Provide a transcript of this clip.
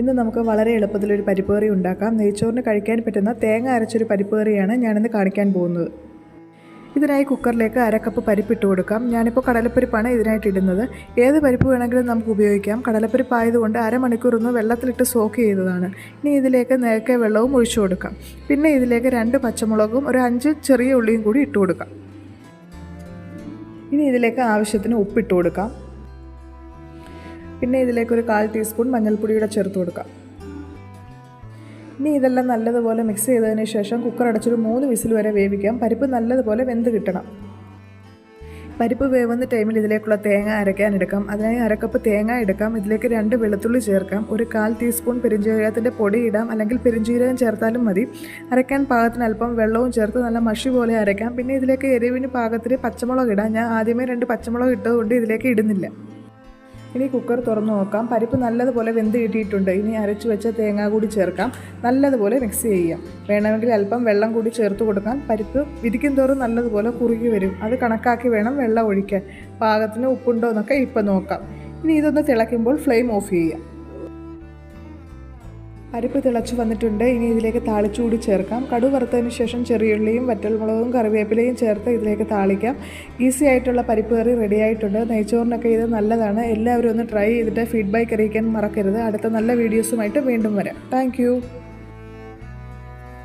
ഇന്ന് നമുക്ക് വളരെ എളുപ്പത്തിലൊരു പരിപ്പ് കറി ഉണ്ടാക്കാം. നെയ്ച്ചോറിന് കഴിക്കാൻ പറ്റുന്ന തേങ്ങ അരച്ചൊരു പരിപ്പ് കറിയാണ് ഞാനിന്ന് കാണിക്കാൻ പോകുന്നത്. ഇതിനായി കുക്കറിലേക്ക് അരക്കപ്പ് പരിപ്പ് ഇട്ട് കൊടുക്കാം. ഞാനിപ്പോൾ കടലപ്പരിപ്പാണ് ഇതിനായിട്ട് ഇടുന്നത്. ഏത് പരിപ്പ് വേണമെങ്കിലും നമുക്ക് ഉപയോഗിക്കാം. കടലപ്പരിപ്പ് ആയതുകൊണ്ട് അരമണിക്കൂർ ഒന്ന് വെള്ളത്തിലിട്ട് സോക്ക് ചെയ്തതാണ്. ഇനി ഇതിലേക്ക് നേരത്തെ വെള്ളവും ഒഴിച്ചു കൊടുക്കാം. പിന്നെ ഇതിലേക്ക് രണ്ട് പച്ചമുളകും ഒരു അഞ്ച് ചെറിയ ഉള്ളിയും കൂടി ഇട്ട് കൊടുക്കാം. ഇനി ഇതിലേക്ക് ആവശ്യത്തിന് ഉപ്പിട്ട് കൊടുക്കാം. പിന്നെ ഇതിലേക്ക് ഒരു കാൽ ടീസ്പൂൺ മഞ്ഞൾപ്പൊടിയുടെ ചേർത്ത് കൊടുക്കാം. ഇനി ഇതെല്ലാം നല്ലതുപോലെ മിക്സ് ചെയ്തതിന് ശേഷം കുക്കർ അടച്ചൊരു മൂന്ന് വിസിൽ വരെ വേവിക്കാം. പരിപ്പ് നല്ലതുപോലെ വെന്ത് കിട്ടണം. പരിപ്പ് വേവുന്ന ടൈമിൽ ഇതിലേക്കുള്ള തേങ്ങ അരയ്ക്കാൻ എടുക്കാം. അതിനായി അരക്കപ്പ് തേങ്ങ എടുക്കാം. ഇതിലേക്ക് രണ്ട് വെളുത്തുള്ളി ചേർക്കാം. ഒരു കാൽ ടീസ്പൂൺ പെരിഞ്ജീരകത്തിന്റെ പൊടി ഇടാം. അല്ലെങ്കിൽ പെരിഞ്ജീരകം ചേർത്താലും മതി. അരയ്ക്കാൻ പാകത്തിന് അല്പം വെള്ളവും ചേർത്ത് നല്ല മഷി പോലെ അരയ്ക്കാം പിന്നെ ഇതിലേക്ക് എരിവിന് പാകത്തിന് പച്ചമുളക് ഇടാം. ഞാൻ ആദ്യമേ രണ്ട് പച്ചമുളക് ഇട്ടതുകൊണ്ട് ഇതിലേക്ക് ഇടുന്നില്ല. ഇനി കുക്കർ തുറന്നു നോക്കാം. പരിപ്പ് നല്ലതുപോലെ വെന്ത് കിട്ടിയിട്ടുണ്ട്. ഇനി അരച്ചു വെച്ച തേങ്ങ കൂടി ചേർക്കാം. നല്ലതുപോലെ മിക്സ് ചെയ്യാം. വേണമെങ്കിൽ അല്പം വെള്ളം കൂടി ചേർത്ത് കൊടുക്കാം. പരിപ്പ് വിരിക്കും തോറും നല്ലതുപോലെ കുറുകി വരും. അത് കണക്കാക്കി വേണം വെള്ളം ഒഴിക്കാൻ. പാകത്തിന് ഉപ്പുണ്ടോ എന്നൊക്കെ ഇപ്പം നോക്കാം. ഇനി ഇതൊന്ന് തിളയ്ക്കുമ്പോൾ ഫ്ലെയിം ഓഫ് ചെയ്യാം. പരിപ്പ് തിളച്ചു വന്നിട്ടുണ്ട്. ഇനി ഇതിലേക്ക് താളിച്ചുകൂടി ചേർക്കാം. കടു വറുത്തതിന് ശേഷം ചെറിയുള്ളിയും വറ്റൽമുളകും കറിവേപ്പിലയും ചേർത്ത് ഇതിലേക്ക് താളിക്കാം. ഈസി ആയിട്ടുള്ള പരിപ്പ് കറി റെഡി ആയിട്ടുണ്ട്. നെയ്ച്ചോറിനൊക്കെ ഇത് നല്ലതാണ്. എല്ലാവരും ഒന്ന് ട്രൈ ചെയ്തിട്ട് ഫീഡ്ബാക്ക് അറിയിക്കാൻ മറക്കരുത്. അടുത്ത നല്ല വീഡിയോസുമായിട്ട് വീണ്ടും വരാം. താങ്ക്